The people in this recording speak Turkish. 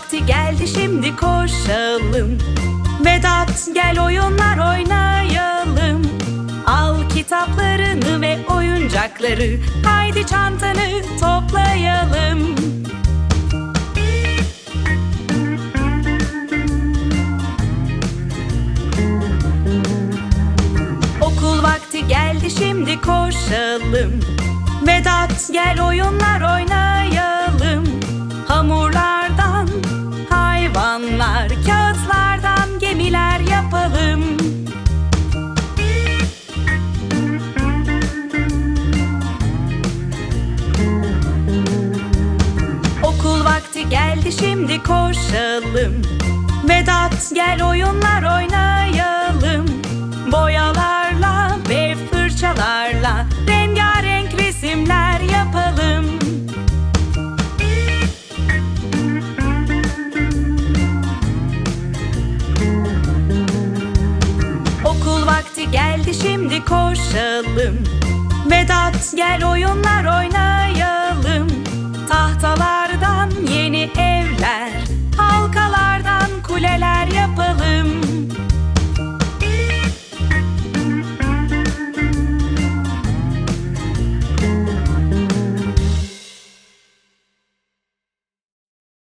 vakti geldi şimdi koşalım. Vedat gel oyunlar oynayalım. Al kitaplarını ve oyuncakları Haydi çantanı toplayalım. Okul vakti geldi şimdi koşalım. Vedat gel oyunlar oynayalım geldi şimdi koşalım. Vedat gel oyunlar oynayalım. Boyalarla ve fırçalarla Rengarenk resimler yapalım. Okul vakti geldi şimdi koşalım. Vedat gel oyunlar oynayalım